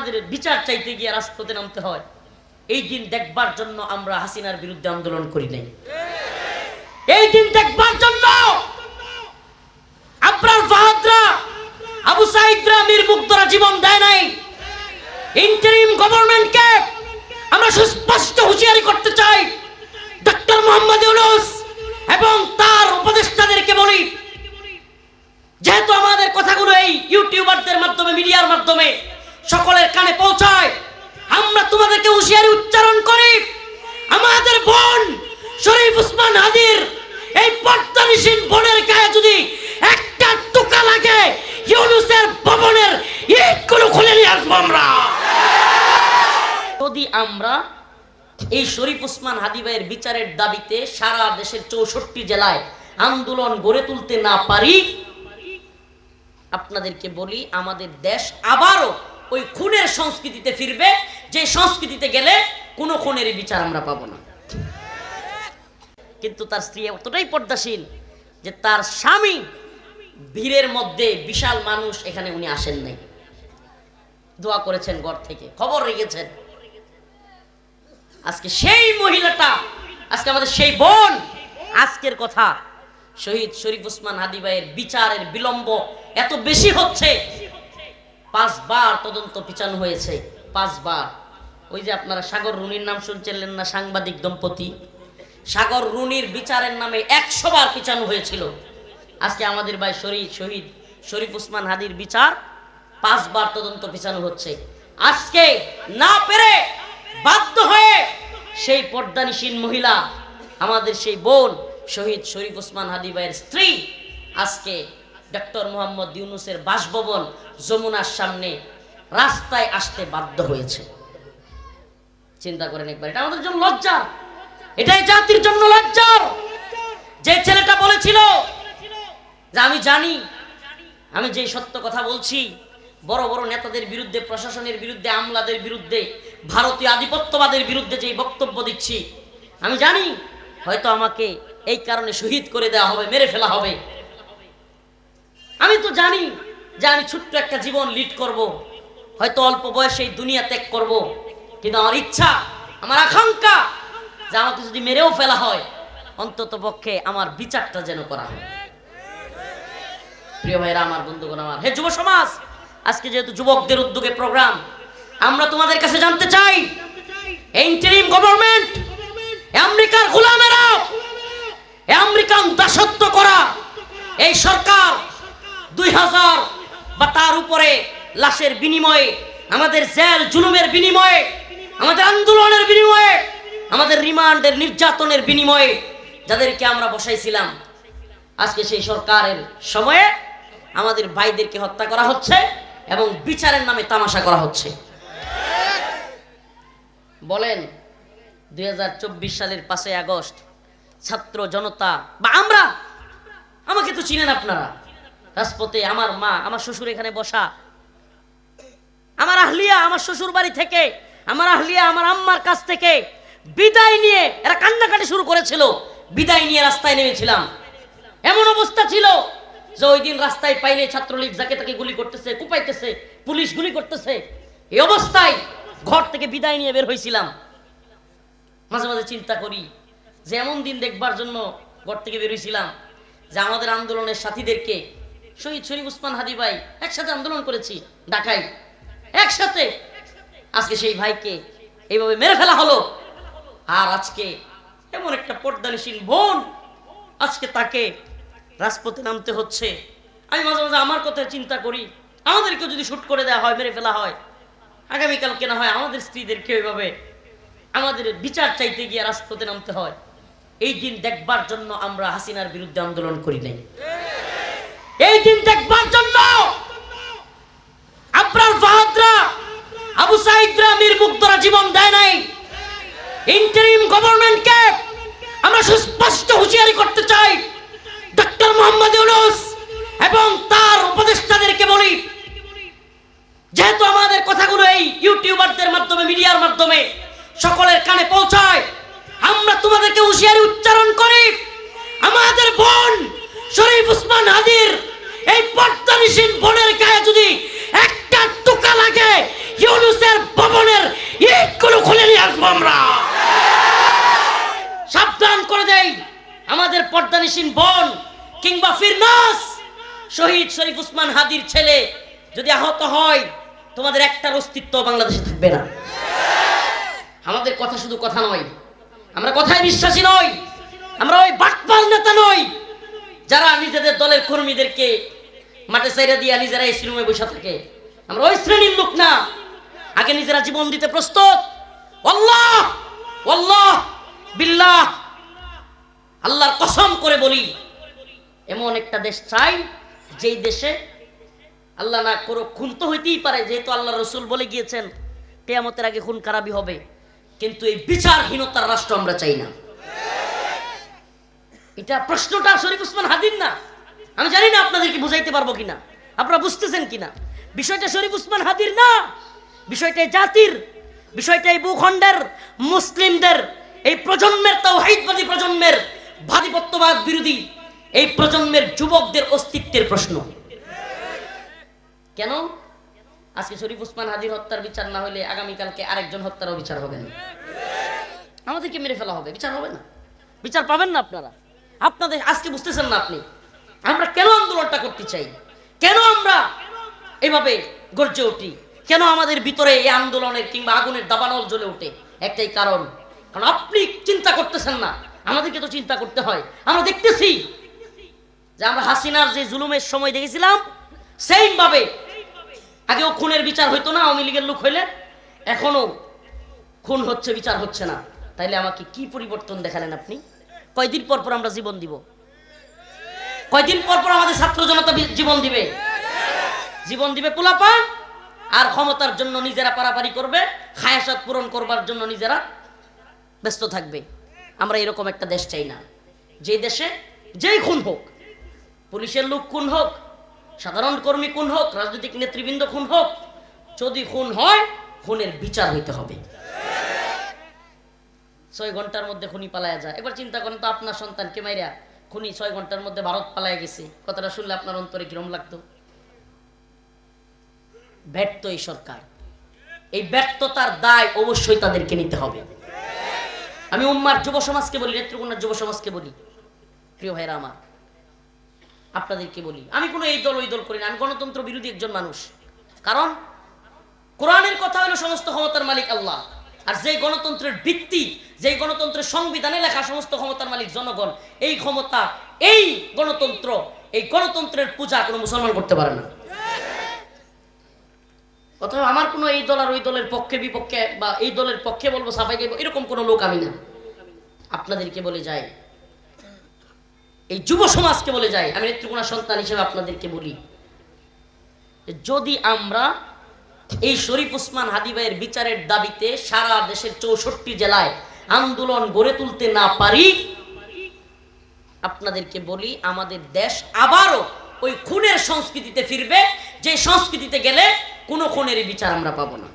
আমাদের বিচার চাইতে গিয়ে রাজপথে নামতে হয়। এই দিন দেখবার জন্য আমরা হাসিনার বিরুদ্ধে আন্দোলন করি নাই। এই দিন দেখবার জন্য ইন্টারিম গভর্নমেন্টকে আমরা সুস্পষ্ট করতে চাই। ডক্টর মোহাম্মদ এবং তার যেহেতু আমাদের কথাগুলো এই ইউটিউবারদের মাধ্যমে, মিডিয়ার মাধ্যমে সকলের কানে পৌঁছায়। আমরা তোমাদেরকে হুঁশিয়ারি উচ্চারণ করি। আমাদের বোন শরীফ উসমান হাদির এই পর্দানিসীন বোনের গায়ে যদি একটা টোকা লাগে, ইউনুসের ভবনের ইটগুলো খুলে নিয়ে আসব আমরা। যদি আমরা এই শরীফ উসমান হাদি ভাইয়ের বিচারের দাবিতে সারা দেশের চৌষট্টি জেলায় আন্দোলন গড়ে তুলতে না পারি, আপনাদেরকে বলি, আমাদের দেশ আবারও ওই খুনের সংস্কৃতিতে ফিরবে, যে সংস্কৃতিতে গেলে কোনো খুনেরই বিচার আমরা পাবো না। কিন্তু তার স্ত্রী এতটাই পর্দাশীল যে তার স্বামী ভিড়ের মধ্যে বিশাল মানুষ এখানে উনি আসেন নাই। দোয়া করেছেন ঘর থেকে, খবর রেখেছেন। আজকে সেই মহিলাটা, আজকে আমাদের সেই বোন, আজকের কথা শহীদ শরীফ উসমান হাদি ভাইয়ের বিচারের বিলম্ব এত বেশি হচ্ছে পাঁচবার তদন্ত পিছানো হয়েছে, পাঁচবার। ওই যে আপনারা সাগর রুনির নাম শুনছিলেন না, সাংবাদিক দম্পতি? সাগর রুনির বিচারের নামে একশো বার পিছানো হয়েছিল। আজকে আমাদের ভাই শরীফ, শহীদ শরীফ উসমান হাদির বিচার পাঁচবার তদন্ত পিছানো হচ্ছে। আজকে না পেরে বাধ্য হয়ে সেই পর্দানিসীন মহিলা, আমাদের সেই বোন শহীদ শরীফ উসমান হাদি ভাইয়ের স্ত্রী আজকে ডক্টর মোহাম্মদ ইউনুসের বাসভবন যমুনার সামনে রাস্তায় আসতে বাধ্য হয়েছে। চিন্তা করেন একবার, এটা আমাদের জন্য লজ্জা এটাই জাতির জন্য লজ্জার। যে ছেলেটা বলেছিল যে আমি জানি, আমি যে সত্য কথা বলছি, বড় বড় নেতাদের বিরুদ্ধে, প্রশাসনের বিরুদ্ধে, আমলাদের বিরুদ্ধে, ভারতীয় আধিপত্যবাদের বিরুদ্ধে যে বক্তব্য দিচ্ছি, আমি জানি, হয়তো আমাকে এই কারণে শহীদ করে দেওয়া হবে, মেরে ফেলা হবে। আমি তো জানি যে আমি ছোট্ট একটা জীবন লিড করব। হয়তো অল্প বয়সে এই দুনিয়া ত্যাগ করব। কিন্তু আমার ইচ্ছা, আমার আকাঙ্ক্ষা যে আমাকে যদি মেরেও ফেলা হয়, অন্তত পক্ষে আমার বিচারটা যেন করা হয়। প্রিয় ভাইরা আমার বন্ধুগণ, আমার হে যুব সমাজ, আজকে যেহেতু যুবকদের উদ্যোগে প্রোগ্রাম আমরা তোমাদের কাছে জানতে চাই ইন্টারিম গভর্নমেন্ট আমেরিকার গোলামেরা, আমেরিকান দাসত্ব করা এই সরকার হাজার বা তার উপরে লাশের বিনিময়ে, আমাদের জেল জুলুমের বিনিময়ে, আমাদের আন্দোলনের বিনিময়ে, আমাদের রিমান্ডের নির্যাতনের বিনিময়ে যাদেরকে আমরা বসাইছিলাম, আজকে সেই সরকারের সময়ে আমাদের ভাইদেরকে হত্যা করা হচ্ছে এবং বিচারের নামে তামাশা করা হচ্ছে। বলেন, দুই হাজার চব্বিশ সালের পাঁচই আগস্ট ছাত্র জনতা, বা আমরা, আমাকে তো চিনেন আপনারা। রাজপথে আমার মা, আমার শ্বশুর এখানে বসা। আমার আহলিয়া আমার শ্বশুর বাড়ি থেকে, আমার আহলিয়া আমার আম্মার কাছ থেকে বিদায় নিয়ে এরা কান্নাকাটি শুরু করেছিল। বিদায় নিয়ে রাস্তায় নেমেছিলাম। এমন অবস্থা ছিল যে ওই দিন রাস্তায় পাইলে ছাত্রলীগ যাকে তাকে গুলি করতেছে, কুপাইতেছে, পুলিশ গুলি করতেছে। এই অবস্থায় ঘর থেকে বিদায় নিয়ে বের হয়েছিলাম মাঝে মাঝে চিন্তা করি যে এমন দিন দেখবার জন্য ঘর থেকে বের হয়েছিলাম যে আমাদের আন্দোলনের সাথীদেরকে শহীদ শরীফ উসমান হাদি ভাই একসাথে আন্দোলন করেছি, ঢাকায়। একসাথে। আজকে সেই ভাইকে এইভাবে মেরে ফেলা হলো। আর আজকে এমন একটা পর্দানিসীন বোন আজকে তাকে রাজপথে নামতে হচ্ছে। আমি মাঝে মাঝে আমার কথা চিন্তা করি আমাদেরকে যদি শুট করে দেওয়া হয়, মেরে ফেলা হয় আগামীকাল কেনা হয় আমাদের স্ত্রীদেরকে ওইভাবে আমাদের বিচার চাইতে গিয়ে রাজপথে নামতে হয়। এই দিন দেখবার জন্য আমরা হাসিনার বিরুদ্ধে আন্দোলন করি নাই। এই দিন দেখবার জন্য আপনার ফাহাদরা, আবু সাইদরা, মীর মুগ্ধরা জীবন দেয় নাই। ইন্টারিম গভর্নমেন্টকে আমরা সুস্পষ্ট হুঁশিয়ারি করতে চাই। ডক্টর মোহাম্মদ ইউনুস এবং তার উপদেষ্টাদেরকে বলি, যেহেতু আমাদের কথাগুলো এই ইউটিউবারদের মাধ্যমে, মিডিয়ার মাধ্যমে সকলের কানে পৌঁছায়, আমরা তোমাদেরকে হুঁশিয়ারি উচ্চারণ করি। আমাদের বোন শরীফ উসমান হাদির এই পদ্মানিসীন বনের গায়ে যদি একটা টোকা লাগে, ইউনুসের ভবনের ইটগুলো খুলে নিয়ে আসব আমরা। সাবধান করে দেই আমাদের পদ্মানিসীন বন কিংবা ফিরনাস। শহীদ শরীফ উসমান হাদির ছেলে যদি আহত হয়, তোমাদের একটার অস্তিত্ব বাংলাদেশে থাকবে না। আমাদের কথা শুধু কথা নয়, আমরা কথায় বিশ্বাসী নই, আমরা ওই বাটপাল নেতা নই, যারা নিজেদের দলের কর্মীদেরকে মাঠে সাইরা দিয়া নিজেরা এসি রুমে বসে থাকে। আমরা ওই শ্রেণির লোক না। আগে নিজেরা জীবন দিতে প্রস্তুত। বিল্লাহ! আল্লাহর কসম করে বলি, এমন একটা দেশ চাই, যেই দেশে আল্লাহ না করো খুন তো হইতেই পারে, যেহেতু আল্লাহ রসুল বলে গিয়েছেন, কেয়ামতের আগে খুন খারাপই হবে। কিন্তু এই বিচারহীনতার রাষ্ট্র আমরা চাই না। এটা প্রশ্নটা শরীফ উসমান হাদির না। আমি জানি না আপনাদেরকে বুঝাইতে পারব কিনা। আপনারা বুঝতেছেন কিনা? বিষয়টা শরীফ উসমান হাদির না। বিষয়টা জাতির বিষয়টা এই ভূখণ্ডের, মুসলিমদের, এই প্রজন্মের তাওহীদবাদী প্রজন্মের ভাদিপত্যবাদ বিরোধী এই প্রজন্মের যুবকদের অস্তিত্বের প্রশ্ন। কেন? আজকে শরীফ উসমান হাদির হত্যার বিচার না হলে আগামীকালকে আরেকজন হত্যারও বিচার হবে না। আমাদেরকে মেরে ফেলা হবে, বিচার হবে না। বিচার পাবেন না আপনারা। আপনাদের আজকে বুঝতেছেন না আপনি। আমরা কেন আন্দোলনটা করতে চাই? কেন আমরা এভাবে গর্জে উঠি? কেন আমাদের ভিতরে এই আন্দোলনের কিংবা আগুনের দাবানল জ্বলে ওঠে? একটাই কারণ। কারণ আপনি চিন্তা করতেছেন না। আমাদেরকে তো চিন্তা করতে হয়। আমরা দেখতেছি যে আমরা হাসিনার যে জুলুমের সময় দেখেছিলাম সেইম ভাবে আগেও খুনের বিচার হইতো না, আওয়ামী লীগের লোক হইলে। এখনও খুন হচ্ছে, বিচার হচ্ছে না। তাইলে আমাকে কি পরিবর্তন দেখালেন আপনি? কয়দিন পর পর আমরা জীবন দিব? কয়দিন পর পর আমাদের ছাত্র জনতা জীবন দিবে? জীবন দিবে পোলাপান। আর ক্ষমতার জন্য নিজেরা পারাপারি করবে, খায়াসাত পূরণ করবার জন্য নিজেরা ব্যস্ত থাকবে। আমরা এরকম একটা দেশ চাই না। যে দেশে যেই খুন হোক, পুলিশের লোক খুন হোক, সাধারণ কর্মী খুন হোক, রাজনৈতিক নেতৃবৃন্দ খুন হোক, যদি খুন হয়, খুনের বিচার হইতে হবে। ছয় ঘণ্টার মধ্যে খুনি পালায়া যায়। একবার চিন্তা করেন তো আপনার সন্তানকে মাইরা খুনি ছয় ঘণ্টার মধ্যে ভারত পালায়া গেছে। কথাটা শুনলে আপনার অন্তরে কিরম লাগতো। ব্যর্থ এই সরকার। এই ব্যর্থতার দায় অবশ্যই তাদেরকে নিতে হবে। আমি উম্মার যুব সমাজকে বলি, নেত্রকোনার যুব সমাজকে বলি, প্রিয় ভাইরা আমার, আপনাদেরকে বলি, আমি কোনো এই দল, ওই দল করি না। আমি গণতন্ত্র বিরোধী একজন মানুষ। কারণ কোরআনের কথা হলো সমস্ত ক্ষমতার মালিক আল্লাহ। আর যে গণতন্ত্রের ভিত্তি যে গণতন্ত্রের সংবিধানে লেখা সমস্ত ক্ষমতার মালিক জনগণ, এই ক্ষমতা, এই গণতন্ত্র, এই গণতন্ত্রের পূজা কোনো মুসলমান করতে পারে না। অথবা আমার কোনো এই দল আর ওই দলের পক্ষে বিপক্ষে বা এই দলের পক্ষে বলব সাফাই গাইবো এরকম কোনো লোক আমি না। আপনাদেরকে বলে যাই, এই যুব সমাজকে বলে যাই, আমি নেত্রকোনা সন্তান হিসেবে আপনাদেরকে বলি যদি আমরা এই শরীফ উসমান হাদিবাইয়ের বিচারের দাবিতে সারা দেশের চৌষট্টি জেলায় আন্দোলন গড়ে তুলতে না পারি, আপনাদেরকে বলি, আমাদের দেশ আবারও ওই খুনের সংস্কৃতিতে ফিরবে, যে সংস্কৃতিতে গেলে কোনো খুনের বিচার আমরা পাবো না।